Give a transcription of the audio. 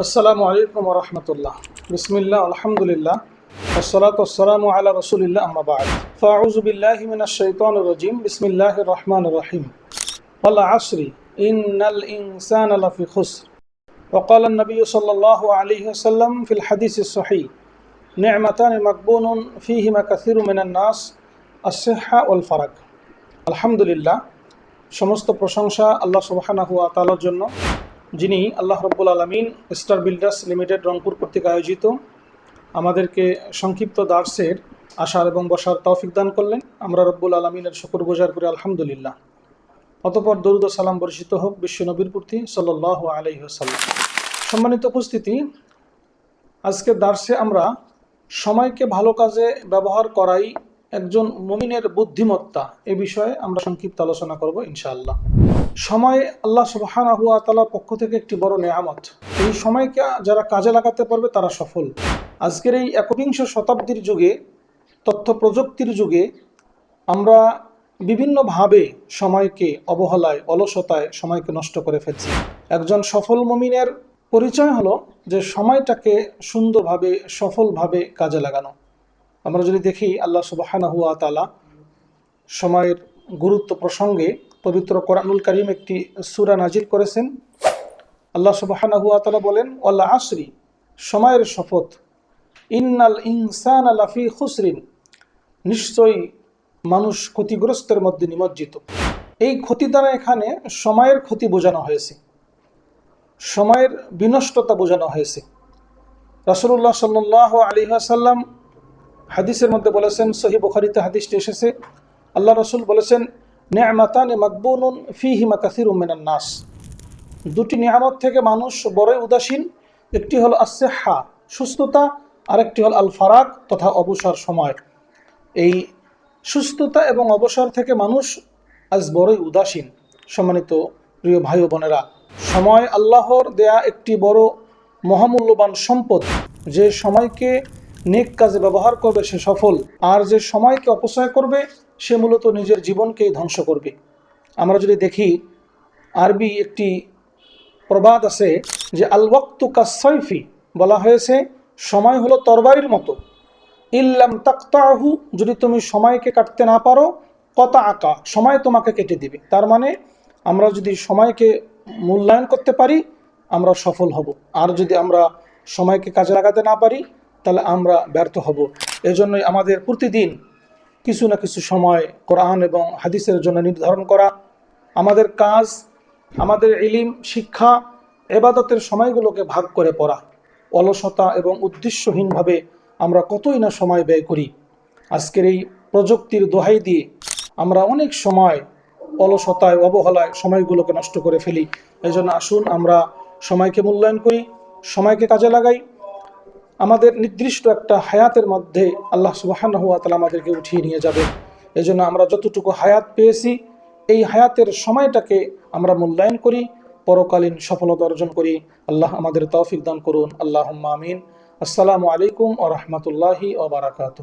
আসসালামু আলাইকুম রহমতুল্লাহ বিসমিল্লাহ আলহামদুলিল্লাহ والصلاة والسلام على رسول الله أما بعد فأعوذ بالله من الشيطان الرجيم بسم الله الرحمن الرحيم والعصر إن الإنسان لفي خسر وقال النبي صلى الله عليه وسلم في الحديث الصحيح نعمتان مقبون فيهما كثير من الناس الصحة والفرج الحمد لله সমস্ত প্রশংসা আল্লাহ সুবহানাহু ওয়া তাআলার জন্য যিনি আল্লাহ রব্বুল আলমিন স্টার বিল্ডার্স লিমিটেড রংপুর কর্তৃক আয়োজিত আমাদেরকে সংক্ষিপ্ত দার্সের আসার এবং বসার তৌফিক দান করলেন। আমরা রব্বুল আলমিনের শুকুর গুজার করে, আলহামদুলিল্লাহ। অতপর দরুদ সালাম বর্ষিত হোক বিশ্ব নবীর প্রতি সাল্লাহ আলহিহাসাল্লাম সম্মানিত উপস্থিতি, আজকের দার্সে আমরা সময়কে ভালো কাজে ব্যবহার করাই একজন মমিনের বুদ্ধিমত্তা এ বিষয়ে আমরা সংক্ষিপ্ত আলোচনা করব ইনশাআল্লাহ। সময় আল্লাহ সুবহানাহু ওয়া তাআলার পক্ষ থেকে একটি বড় নেয়ামত। এই সময়কে যারা কাজে লাগাতে পারবে তারা সফল। আজকের এই একবিংশ শতাব্দীর যুগে, তথ্য প্রযুক্তির যুগে, আমরা বিভিন্নভাবে সময়কে অবহেলায়, অলসতায় সময়কে নষ্ট করে ফেলছি। একজন সফল মমিনের পরিচয় হলো যে সময়টাকে সুন্দরভাবে, সফলভাবে কাজে লাগানো। আমরা যদি দেখি, আল্লাহ সুবাহানাহু ওয়া তাআলা সময়ের গুরুত্ব প্রসঙ্গে পবিত্র কোরআনুল করিম একটি সুরা নাজিল করেছেন। আল্লাহ সুবাহানাহু ওয়া তাআলা বলেন আল্লাহ আসরি, সময়ের শপথ। ইন্নাল ইনসান লাফি খুসরিন। নিশ্চয়ই মানুষ ক্ষতিগ্রস্তের মধ্যে নিমজ্জিত। এই ক্ষতি দ্বারা এখানে সময়ের ক্ষতি বোঝানো হয়েছে। সময়ের বিনষ্টতা বোঝানো হয়েছে। রাসূলুল্লাহ সাল্লাল্লাহু আলাইহি ওয়াসাল্লাম হাদিসের মধ্যে বলেছেন সহি বুখারিতে হাদিসটি এসেছে। আল্লাহ রসুল বলেছেন, নেয়ামাতানে মাকবুনুন ফিহিমা কাসির উমেনান নাস। দুটি নিয়ামত থেকে মানুষ বড়ই উদাসীন, একটি হল আসেহা সুস্থতা, আরেকটি হল আল ফারাক তথা অবসর সময়। এই সুস্থতা এবং অবসর থেকে মানুষ আজ বড়ই উদাসীন। সম্মানিত প্রিয় ভাই বোনেরা, সময় আল্লাহর দেয়া একটি বড় মহামূল্যবান সম্পদ। যে সময়কে নেক কাজে ব্যবহার করবে, সে সফল। আর যে সময়কে অপচয় করবে, সে মূলত নিজের জীবনকেই ধ্বংস করবে। আমরা যদি দেখি, আরবি একটি প্রবাদ আছে যে, আল ওয়াক্তু কাসফি বলা হয়েছে, সময় হলো তরবারির মতো। ইল্লাম তাক্তাহু, যদি তুমি সময়কে কাটতে না পারো কত আঁকা সময় তোমাকে কেটে দিবে। তার মানে আমরা যদি সময়কে মূল্যায়ন করতে পারি, আমরা সফল হব। আর যদি আমরা সময়কে কাজে লাগাতে না পারি তাহলে আমরা ব্যর্থ হব। এজন্যই আমাদের প্রতিদিন কিছু না কিছু সময় কোরআন এবং হাদিসের জন্য নির্ধারণ করা, আমাদের কাজ, আমাদের ইলিম, শিক্ষা, এবাদতের সময়গুলোকে ভাগ করে পড়া, অলসতা এবং উদ্দেশ্যহীনভাবে আমরা কতই না সময় ব্যয় করি। আজকের এই প্রযুক্তির দোহাই দিয়ে আমরা অনেক সময় অলসতায়, অবহেলায় সময়গুলোকে নষ্ট করে ফেলি। এই আসুন আমরা সময়কে মূল্যায়ন করি, সময়কে কাজে লাগাই আমাদের নির্দিষ্ট একটা হায়াতের মধ্যে আল্লাহ সুবাহান হুয়া তালা আমাদেরকে উঠিয়ে নিয়ে যাবে। এই জন্য আমরা যতটুকু হায়াত পেয়েছি, এই হায়াতের সময়টাকে আমরা মূল্যায়ন করি, পরকালীন সফলতা অর্জন করি। আল্লাহ আমাদের তৌফিক দান করুন। আল্লাহ আমিন। আসসালামু আলাইকুম ও রহমতুল্লাহি ও বারাকাতু